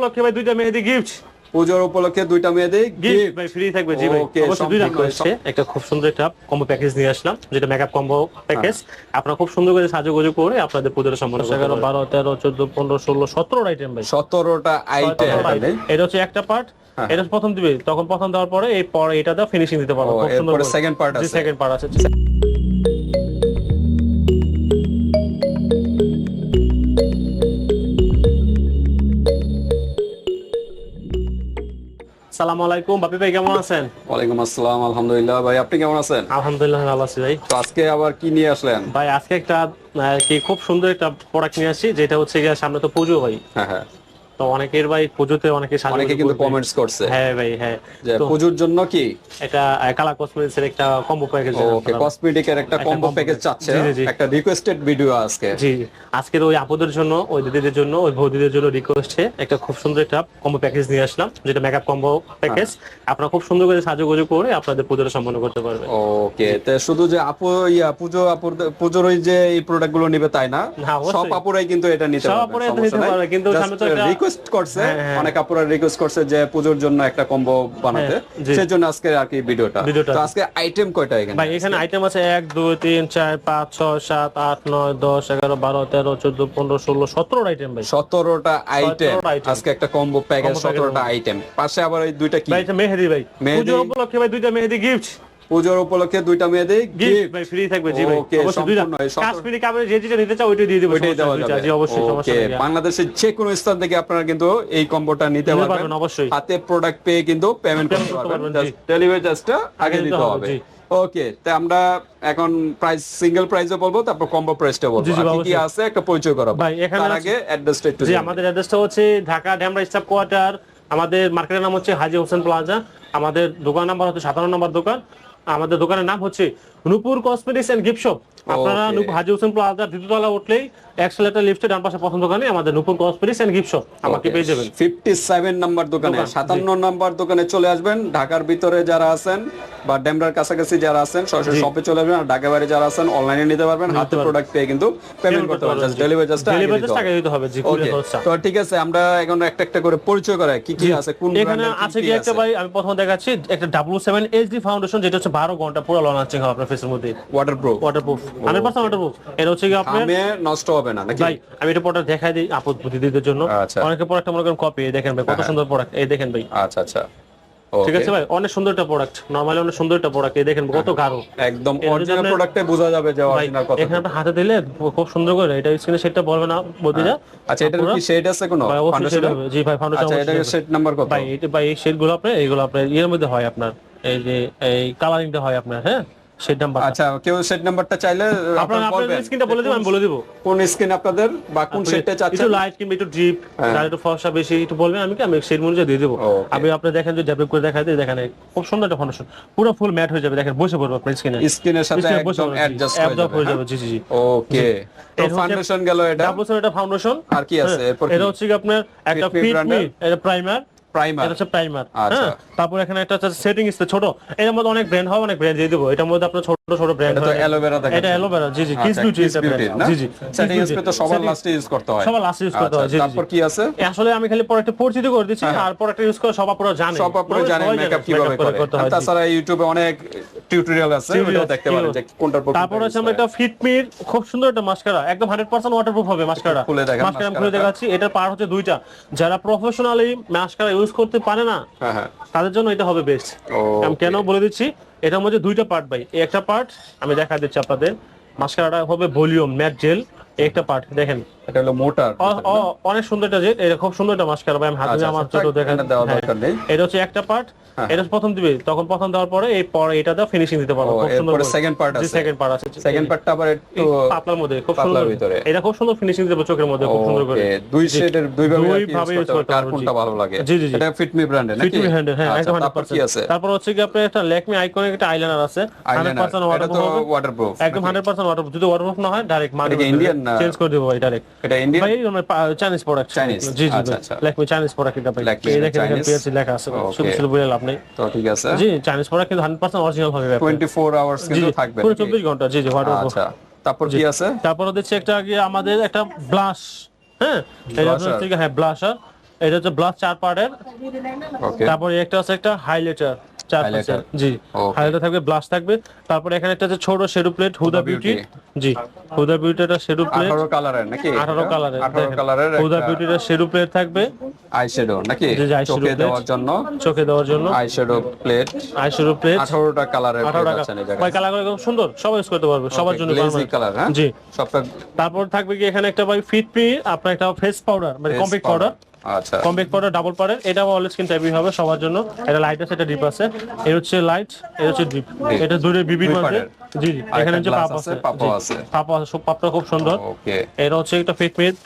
উপলক্ষে ভাই দুইটা মেহেদি গিফট পুজোর উপলক্ষে দুইটা মেয়েদের গিফট ভাই ফ্রি থাকবে জি ভাই। অবশ্যই দুইটা সম্পূর্ণ, হচ্ছে। একটা খুব সুন্দর একটা কম্বো প্যাকেজ নিয়ে আসলাম যেটা মেকআপ কম্বো প্যাকেজ আপনারা খুব সুন্দর করে সাজুগুজু করে আপনাদের পুজোর সম্মান এগারো বারো তেরো চোদ্দ পনেরো ষোলো সতেরো আইটেম ভাই। সতেরোটা আইটেম 17 এটা হচ্ছে একটা পার্ট হ্যাঁ। এটা প্রথম দিবে। তখন প্রথম দেওয়ার পরে এই পরে এটা দাও ফিনিশিং দিতে পারব। খুব সুন্দর second part আছে। সেকেন্ড পার্ট আছে। সালাম আলাইকুম। বাপি ভাই কেমন আছেন? ওয়ালাইকুম আসসালাম আলহামদুলিল্লাহ। ভাই আপনি কেমন আছেন? আলহামদুলিল্লাহ ভালো আছি ভাই। তো আজকে আবার কি নিয়ে আসলেন? ভাই আজকে একটা কি খুব সুন্দর একটা প্রোডাক্ট নিয়ে আসছি যেটা হচ্ছে গিয়ে সামনে তো পুজো ভাই। হ্যাঁ হ্যাঁ। তো অনেকের ভাই পুজোতে অনেকে অনেকে কিন্তু কমেন্টস করছে। হ্যাঁ ভাই হ্যাঁ। পুজোর জন্য কি? এটা কালা কসমেটিক্স এর একটা কম্বো প্যাকেজ ওকে কসমেটিকের একটা কম্বো প্যাকেজ চাচ্ছে। একটা রিকোয়েস্টেড ভিডিও আজকে। জি আজকের ওই আপুদের জন্য ওই দিদিদের জন্য ওই বৌদিদের জন্য রিকোয়েস্টে একটা খুব সুন্দর একটা কম্বো প্যাকেজ নিয়ে আসলাম যেটা মেকআপ কম্বো প্যাকেজ আপনারা খুব সুন্দর করে সাজুগুজু করে আপনাদের পুজোটা সম্পন্ন করতে পারবেন। ওকে তো শুধু যে আপু ইয়া পুজো আপুর পুজোর ওই যে এই প্রোডাক্টগুলো নিবে তাই না? সব আপুরাই কিন্তু এটা নিতে সব আপুরাই নিতে পারবে, কিন্তু সামনে তো রিকোয়েস্ট করছে হ্যাঁ, হ্যাঁ। অনেক আপুরা রিকোয়েস্ট করছে যে পুজোর জন্য একটা কম্বো বানাতে। হ্যাঁ, সেজন্য আজকে আর কি ভিডিওটা। তো আজকে আইটেম কয়টা এখানে? ভাই এখানে আইটেম আছে এক দুই তিন চার পাঁচ ছয় সাত আট নয় দশ এগারো বারো তেরো চোদ্দ পনেরো ষোলো সতেরো আইটেম ভাই। সতেরোটা আইটেম 17টা item। আজকে একটা কম্বো প্যাকেজ Combo package সতেরোটা আইটেম পাশে আবার এই দুইটা কি? ভাই এটা মেহেদি ভাই। পুজো উপলক্ষে ভাই দুইটা মেহেদি গিফট পুজোর উপলক্ষে দুইটা মেয়েদের গিফট ভাই ফ্রি থাকবে জি ভাই। অবশ্যই দুইটা কাশ্মীরি কাপড়ে যে যেটা নিতে চাও ওইটাই দিয়ে দেবো ওইটাই দেওয়া যাবে। জি অবশ্যই সমস্যা নেই। বাংলাদেশের যে কোনো স্থান থেকে আপনারা কিন্তু এই কম্বোটা নিতে পারবেন। অবশ্যই। হাতে প্রোডাক্ট পেয়ে কিন্তু পেমেন্ট করতে পারবেন। ডেলিভারি চার্জটা আগে দিতে হবে। ওকে তো আমরা এখন প্রাইস সিঙ্গেল প্রাইসে বলব তারপর কম্বো প্রাইসটা বলব। কি কি আছে একটা পরিচয় করাবো। ভাই, এখানে তার আগে অ্যাড্রেসটা একটু জি আমাদের অ্যাড্রেসটা হচ্ছে ঢাকা ড্যামরা স্টাফ কোয়ার্টার আমাদের মার্কেটের নাম হচ্ছে হাজি হোসেন প্লাজা আমাদের দোকান নাম্বার হচ্ছে সাতান্ন নম্বর দোকান। আমাদের দোকানের নাম হচ্ছে Nupur cosmetics and gift shop. আপনারা হাজি হোসেন প্লাজা দ্বিতীয়তলা উঠলেই এক্সেলেটার লিফটে ডান পাশে প্রথম দোকানে আমাদের Nupur cosmetics and gift shop আমাকে পেয়ে যাবেন। 57 নাম্বার দোকানে দোকান, জি। 57 নাম্বার দোকানে চলে আসবেন। ঢাকার ভিতরে যারা আছেন বা ডেমরার কাছাকাছি যারা আছেন সরাসরি শপে চলে আসবেন। আর ঢাকা বাইরে যারা আছেন অনলাইনে নিতে পারবেন। হাতে প্রোডাক্ট পেয়ে কিন্তু পেমেন্ট করতে পারবেন। জাস্ট ডেলিভারি আগে ডেলিভারি দিতে টাকা দিতে হবে জি তো ঠিক আছে আমরা এখন একটা একটা করে পরিচয় করাই। কি কি আছে? কোন এখানে আছে কি একটা ভাই আমি প্রথমে দেখাচ্ছি। একটা ডাব্লু সেভেন এইচডি ফাউন্ডেশন যেটা হচ্ছে বারো ঘণ্টা পুরো লনাচিং হবে আপনার ফেসের মধ্যে। Waterproof waterproof hundred percent waterproof এটা হচ্ছে কি আপনার নষ্ট হবে না নাকি? ভাই আমি এটা প্রোডাক্ট দেখাই দিই আপদ বুদ্ধিদের জন্য। আচ্ছা। অনেকে প্রোডাক্ট মনে করেন কপি দেখেন ভাই কত সুন্দর প্রোডাক্ট এই দেখেন ভাই। আচ্ছা আচ্ছা। ঠিক আছে ভাই অনেক সুন্দর একটা প্রোডাক্ট নরমালি অনেক সুন্দর একটা প্রোডাক্ট এই দেখেন কত গাঢ়। একদম অরিজিনাল প্রোডাক্টে বোঝা যাবে যে অরিজিনাল কথা এখানে আপনি হাতে দিলে খুব সুন্দর করে এটা স্ক্রিনে সেটটা বলবে না বুদ্ধিরা আচ্ছা এটার কি শেড আছে কোনো? এর? হবে। জি ভাই ফাউন্ডেশন আচ্ছা এটার শেড নাম্বার কত? ভাই এটা ভাই এই শেডগুলো আপনার এইগুলো আপনার ইয়ের মধ্যে হয় আপনার এই যে এই কালারিংটা হয় আপনার হ্যাঁ? শেড নাম্বার আচ্ছা কেউ শেড নাম্বারটা চাইলে আপনার স্ক্রিনটা বলে আমি বলে দিব। কোন স্ক্রিন আপনাদের বা কোন শেডটা একটু লাইট কিংবা একটু ডিপ হ্যাঁ। একটু ফর্সা বেশি একটু বলবেন আমি কি আমি অনুযায়ী দিয়ে দেবো। Okay. আপনি দেখেন যে ডেভেলপ করে দেখা দিয়ে দেখেন খুব সুন্দর একটা ফাউন্ডেশন পুরো ফুল ম্যাট হয়ে যাবে দেখেন বসে পড়বে আপনার স্ক্রিনে স্ক্রিনের সাথে একদম অ্যাডজাস্ট হয়ে যাবে হয়ে হ্যাঁ? যাবে জি জি জি। ওকে তো ফাউন্ডেশন গেল এটা? ডাবল এটা ফাউন্ডেশন আর কি আছে? এরপর এটা হচ্ছে কি আপনার একটা ফিট মি এটা প্রাইমার প্রাইমার এটা হচ্ছে প্রাইমার আচ্ছা। হ্যাঁ তারপর এখানে একটা সেটিং ইস ছোট। এর মধ্যে অনেক ব্র্যান্ড হবে অনেক ব্র্যান্ড দিয়ে দেবো। এটার মধ্যে আপনার ছোট ছোট ব্র্যান্ড এটা অ্যালোভেরা দেখা এটা অ্যালোভেরা জি জি কিস আচ্ছা, বিউটি Kiss জি জি সেটিং Kiss তো সবার লাস্টে ইউজ করতে হয়। সবার লাস্ট ইউজ করতে আচ্ছা, হয় জি জি, তারপর কি আছে? আসলে আমি খালি প্রোডাক্ট পরিচিত করে দিচ্ছি আর প্রোডাক্ট ইউজ করে সব আপনারা জানেন। সব আপনারা জানেন মেকআপ কীভাবে করতে হয়। তাছাড়া ইউটিউবে অনেক টিউটোরিয়াল আছে Tutorial দেখতে পারেন যে কোনটার পর তারপর হচ্ছে আমরা একটা ফিটমির খুব সুন্দর একটা মাস্কারা একদম হান্ড্রেড পার্সেন্ট ওয়াটারপ্রুফ হবে মাস্কারা খুলে মাস্কারা খুলে দেখাচ্ছি এটার পার হচ্ছে দুইটা। যারা প্রফেশনালি মাস্কারা ইউজ করতে পারে না হ্যাঁ হ্যাঁ। তাদের জন্য এটা হবে বেস্ট আমি কেন বলে দিচ্ছি? এটার মধ্যে দুইটা পার্ট ভাই। এই একটা পার্ট আমি দেখা দিচ্ছি আপনাদের। মাস্কারাটা হবে ভলিউম ম্যাট জেল একটা পার্ট দেখেন। এটা হলো মোটার অনেক সুন্দর একটা জেল এটা খুব সুন্দর একটা মাস্কারা ভাই আমি হাতে আচ্ছা, আমার আচ্ছা, ছোট থাক, দেখেন এটা হ্যাঁ। দরকার নেই। এটা হচ্ছে একটা পার্ট এটা প্রথম দিবে। তখন প্রথম দেওয়ার পরে এই পরে এটা দাও ফিনিশিং দিতে পারব। খুব সুন্দর second part আছে। সেকেন্ড পার্ট আছে। সেকেন্ড পার্টটা আবার একটু পাতলার মধ্যে খুব সুন্দর ভিতরে। এটা খুব সুন্দর ফিনিশিং দেবো চোখের মধ্যে খুব সুন্দর করে। দুই শেডের দুই ভাবে দুই ভাবে করতে পারবে, কোনটা ভালো লাগে? জি, জি। এটা ফিটমি ব্র্যান্ডের নাকি? ফিটমি হ্যান্ডেল হ্যাঁ আচ্ছা, একদম তারপর কি 100% আছে? তারপর হচ্ছে কি আপনার একটা ল্যাকমি আইকনিক একটা আইলাইনার আছে। 100% আইলাইনার ওয়াটারপ্রুফ একদম 100% ওয়াটারপ্রুফ যদি ওয়াটারপ্রুফ না হয় ডাইরেক্ট মানে এটা কি Indian না? চেঞ্জ করে দেবো ডাইরেক্ট এটা ইন্ডিয়ান ভাই মানে চাইনিজ প্রোডাক্ট জি জি আচ্ছা, আচ্ছা। চাইনিজ প্রোডাক্ট এটা ভাই এই দেখেন এখানে পিএসসি লেখা আছে শুধু শুধু বলে লাভ নেই। তো ঠিক আছে। জি চাইনিজ প্রোডাক্ট কিন্তু 100% অরিজিনাল হবে 24 আওয়ার্স কিন্তু থাকবে পুরো 24 ঘণ্টা। জি জি আচ্ছা। তারপর কি আছে? তারপর হচ্ছে একটা আগে আমাদের একটা ব্লাশ হ্যাঁ? এটা? হচ্ছে হ্যাঁ ব্লাশার এটা হচ্ছে ব্লাস চার পার্টের তারপরে একটা আছে একটা হাইলাইটার চার পাঁচের জি। হাইলাইটার থাকবে ব্লাশ থাকবে। তারপরে এখানে একটা আছে ছোট শেডু প্লেট হুদা বিউটি জি হুদা বিউটিটা শেডু প্লেট 18 কালারের নাকি? 18 কালারের 18 কালারের হুদা বিউটিটা শেডু প্লেট থাকবে। নাকি? জি, জি, eyeshadow চোখে দেওয়ার জন্য? চোখে দেওয়ার জন্য। Eyeshadow plate eye shadow plate 18টা কালারের 18 টাকা এই ভাই জায়গায় কালার খুব সুন্দর। সবাই ইউজ করতে পারবে। সবার জন্য কালার হ্যাঁ? জি। তারপর থাকবে কি এখানে একটা ভাই ফিট পি আপনার একটা ফেস পাউডার মানে Face পাউডার আচ্ছা। কম্পিক পাউডার ডাবল পাউডার এটা অল স্কিন টাইপই হবে সবার জন্য। এটা লাইট আছে এটা ডিপ আছে। এটা হচ্ছে লাইট এটা হচ্ছে ডিপ এটা দুটো আছে জি জি। এখানে হচ্ছে পাপ আছে, জি, আছে। পাপও আছে সব পাপটা খুব সুন্দর। ওকে এটা হচ্ছে একটা ফিট মিড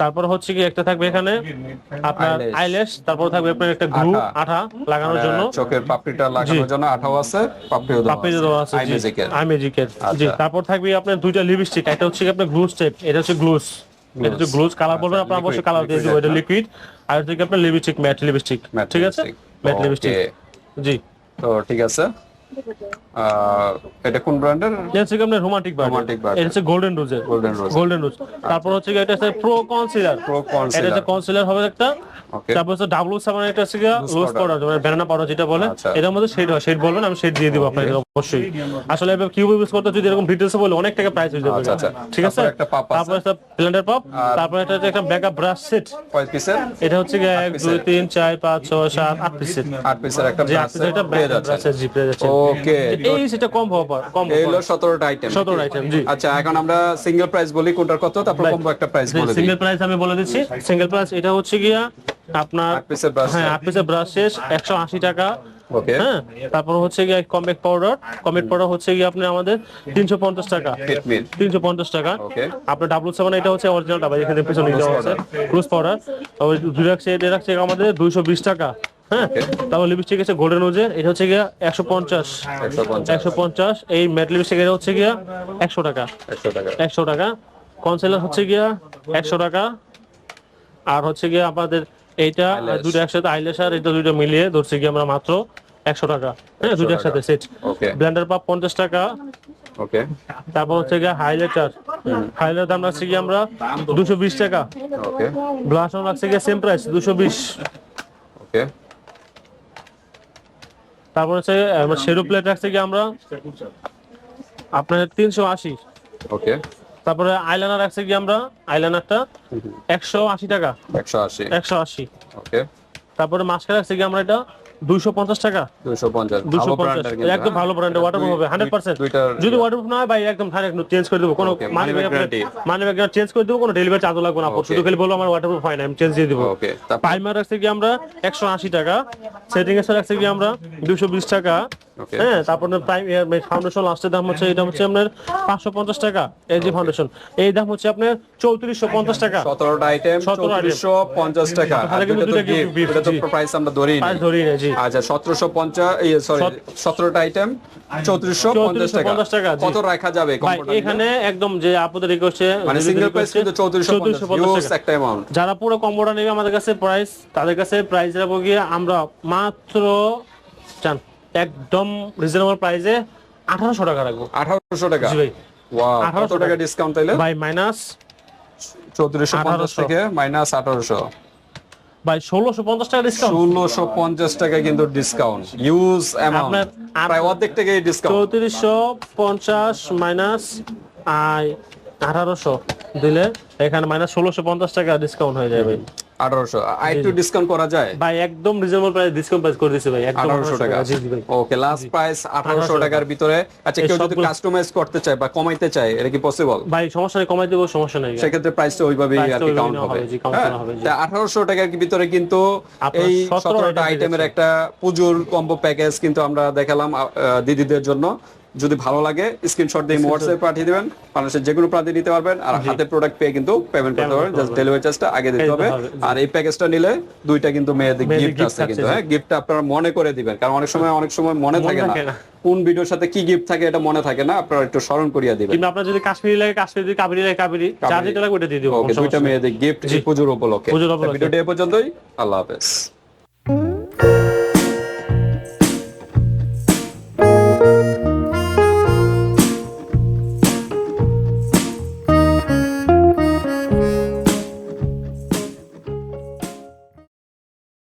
তারপর হচ্ছে কি একটা থাকবে এখানে আপনার। আইল্যাশ তারপর থাকবে আপনার একটা গ্লু আঠা। লাগানোর জন্য। চোখের পাপড়িটা লাগানোর জন্য আঠাও আছে পাপড়িও দেওয়া দেওয়া আছে আই ম্যাজিকের আই ম্যাজিকের জি আচ্ছা। তারপর থাকবে আপনার দুইটা লিপস্টিক একটা হচ্ছে কি আপনার গ্লুস টাইপ এটা হচ্ছে গ্লুস এটা গ্লুস কালার বলবেন আপনার অবশ্যই কালার দিয়ে দিব। এটা লিকুইড আর হচ্ছে আপনার লিপস্টিক ম্যাট লিপস্টিক ঠিক আছে? ম্যাট লিপস্টিক জি। তো ঠিক আছে। এটা কোন ব্র্যান্ডের? এটা হচ্ছে কি আপনার রোমান্টিক বার এটা হচ্ছে গোল্ডেন রোজের Golden Rose। গোল্ডেন রোজ তারপর হচ্ছে এটা হচ্ছে প্রো কনসিলার Pro Concealer। এটা হচ্ছে কনসিলার হবে একটা. তারপর হচ্ছে ডাবল সাবান এটা হচ্ছে লুজ পাউডার মানে ব্যানানা পাউডার যেটা বলে। আচ্ছা। এটার মধ্যে শেড হয়। শেড বলবেন আমি শেড দিয়ে দিব আপনাকে অবশ্যই। আসলে কিউব ইউজ করতে যদি এরকম ডিটেইলস বলে অনেক টাকা প্রাইস হয়ে যাবে। আচ্ছা, আচ্ছা। ঠিক আছে? তারপর একটা ব্লেন্ডার পাপ তারপর এটা হচ্ছে একটা ব্যাকআপ ব্রাশ সেট কয় পিসের এটা হচ্ছে কি এক piece দুই এর। তিন চার পাঁচ ছয় সাত আট পিস পিসের একটা ব্রাশ পিস এটা ব্রাশ সেট জি পেয়ে যাচ্ছে ওকে এই সেটা কম হওয়া কম এই হলো আইটেম 17টা item, জি। আচ্ছা এখন আমরা সিঙ্গেল প্রাইস বলি কোনটার কত? তারপর কম্বো একটা প্রাইস বলে দিই। সিঙ্গেল প্রাইস আমি বলে দিচ্ছি। সিঙ্গেল প্রাইস এটা হচ্ছে গিয়া আপনার হ্যাঁ আট পিসের ব্রাশ শেষ একশো আশি টাকা। ওকে হ্যাঁ তারপর হচ্ছে গিয়ে কম্বেক পাউডার কম্বেক পাউডার হচ্ছে গিয়ে আপনি আমাদের তিনশো পঞ্চাশ টাকা। ফিটমিল তিনশো পঞ্চাশ টাকা. আপনার ডাবল সেভেন এটা হচ্ছে অরিজিনালটা ভাই এখানে পিছনে দেওয়া আছে। ক্রুজ পাউডার ওই দুই রাখছে এটা রাখছে আমাদের দুইশো বিশ টাকা। হ্যাঁ তারপর লিপস্টিক আছে গোল্ডেন রোজের এটা হচ্ছে গিয়া একশো পঞ্চাশ। একশো পঞ্চাশ। এই ম্যাট লিপস্টিক এটা হচ্ছে গিয়া একশো টাকা। একশো টাকা। একশো টাকা। কনসিলার হচ্ছে গিয়া একশো টাকা। আর হচ্ছে গিয়া আমাদের এইটা দুটো একসাথে আইলেশ আর এটা দুটো মিলিয়ে ধরছি গিয়ে আমরা মাত্র একশো টাকা। হ্যাঁ দুটো একসাথে সেট ব্লেন্ডার পাপ পঞ্চাশ টাকা। ওকে তারপর হচ্ছে গিয়ে হাইলাইটার হাইলাইটার দাম রাখছি গিয়ে আমরা দুশো বিশ টাকা। ওকে ব্লাশ রাখছি গিয়ে সেম প্রাইস দুশো বিশ। ওকে তারপর হচ্ছে শেরু প্লেট রাখছি কি? আমরা? আপনার তিনশো আশি। ওকে। তারপরে আইলানার রাখছি কি আমরা? আইলানারটা একশো আশি টাকা। একশো আশি। একশো আশি। ওকে। তারপরে মাস্কার রাখছি কি আমরা এটা? টাকা? একদম হ্যাঁ? ভালো ওয়াটারপ্রুফ হবে যদি ওয়াটারপ্রুফ না হয় ভাই একদম চেঞ্জ করে দেবো। কোনো মানে মানি ব্যাগ। চেঞ্জ করে দেবো কোনো ডেলিভারি চার্জ লাগবে না। শুধু খালি বলব আমার ওয়াটারপ্রুফ হয় না আমি চেঞ্জ দিয়ে দেবো। ওকে প্রাইমার রাখছি কি আমরা একশো আশি টাকা। সেটিং এর রাখছি কি আমরা দুশো বিশ টাকা। ওকে হ্যাঁ তারপর প্রাইম ফাউন্ডেশন লাস্টের দাম হচ্ছে এটা হচ্ছে আপনার পাঁচশো পঞ্চাশ টাকা এই যে ফাউন্ডেশন এই দাম হচ্ছে আপনার চৌত্রিশশো পঞ্চাশ টাকা। সতেরোটা আইটেম 17 চৌত্রিশশো পঞ্চাশ টাকা। প্রাইস আমরা নিই জি। আচ্ছা সতেরোশো পঞ্চাশ সরি সতেরোটা আইটেম চৌত্রিশশো পঞ্চাশ 3450 টাকা। কত রাখা যাবে এখানে একদম যে আপনাদের রিকোয়েস্টে মানে সিঙ্গেল প্রাইস কিন্তু চৌত্রিশশো পঞ্চাশ একটা অ্যামাউন্ট যারা পুরো কম্বোটা নেবে আমাদের কাছে প্রাইস তাদের কাছে প্রাইস রাখব গিয়ে আমরা মাত্র চান একদম রিজনেবল প্রাইসে আঠারোশো টাকা রাখব। আঠারোশো টাকা? জি ভাই। 1800 টাকা ডিসকাউন্ট তাইলে? ভাই মাইনাস চৌত্রিশশো পঞ্চাশ থেকে মাইনাস আঠারোশো। ভাই ষোলোশো পঞ্চাশ টাকা ডিসকাউন্ট ষোলোশো পঞ্চাশ টাকা কিন্তু ডিসকাউন্ট ইউজ অ্যামাউন্ট প্রায় অর্ধেক টাকাই ডিসকাউন্ট চৌত্রিশশো পঞ্চাশ মাইনাস আই আঠারোশো দিলে এখানে মাইনাস ষোলোশো পঞ্চাশ টাকা ডিসকাউন্ট হয়ে যাবে ভাই আঠারোশো আর একটু ডিসকাউন্ট করা যায়? ভাই একদম রিজনেবল প্রাইস ডিসকাউন্ট প্রাইস করে দিছে ভাই একদম আঠারোশো টাকা। ওকে লাস্ট প্রাইস আঠারোশো 1800 টাকার ভিতরে। আচ্ছা কেউ যদি কাস্টমাইজ করতে চায় বা কমাইতে চায় এটা কি পসিবল ভাই সমস্যা নেই কমাই দেবো সমস্যা নেই। সেক্ষেত্রে প্রাইসটা ওইভাবেই আর কি কাউন্ট হবে। হ্যাঁ? জি। আঠারোশো টাকার ভিতরে কিন্তু এই 17 সতেরোটা আইটেমের একটা পুজোর কম্বো প্যাকেজ কিন্তু আমরা দেখালাম দিদিদের জন্য। যদি ভালো লাগে স্ক্রিনশট দিয়ে হোয়াটসঅ্যাপে পাঠিয়ে দিবেন। বাংলাদেশের যে কোনো প্রান্তে নিতে পারবেন। আর হাতে প্রোডাক্ট পেয়ে কিন্তু পেমেন্ট করতে পারবেন। জাস্ট ডেলিভারি চার্জটা আগে দিতে হবে। আর এই প্যাকেজটা নিলে দুইটা কিন্তু মেয়েদের গিফট আছে কিন্তু হ্যাঁ? গিফটটা আপনারা মনে করে দিবেন। কারণ অনেক সময় অনেক সময় মনে থাকে না। কোন ভিডিওর সাথে কি গিফট থাকে এটা মনে থাকে না। আপনারা একটু স্মরণ করিয়ে দিবেন। কিংবা আপনার যদি কাশ্মীরি লাগে কাশ্মীরি যদি কাবেরি লাগে কাবেরি। যা যেটা লাগে ওটা দিয়ে দিবো ওকে দুইটা মেয়েদের গিফট পুজোর উপলক্ষে। পুজোর উপলক্ষে। ভিডিওটি এ পর্যন্তই। আল্লাহ হাফেজ।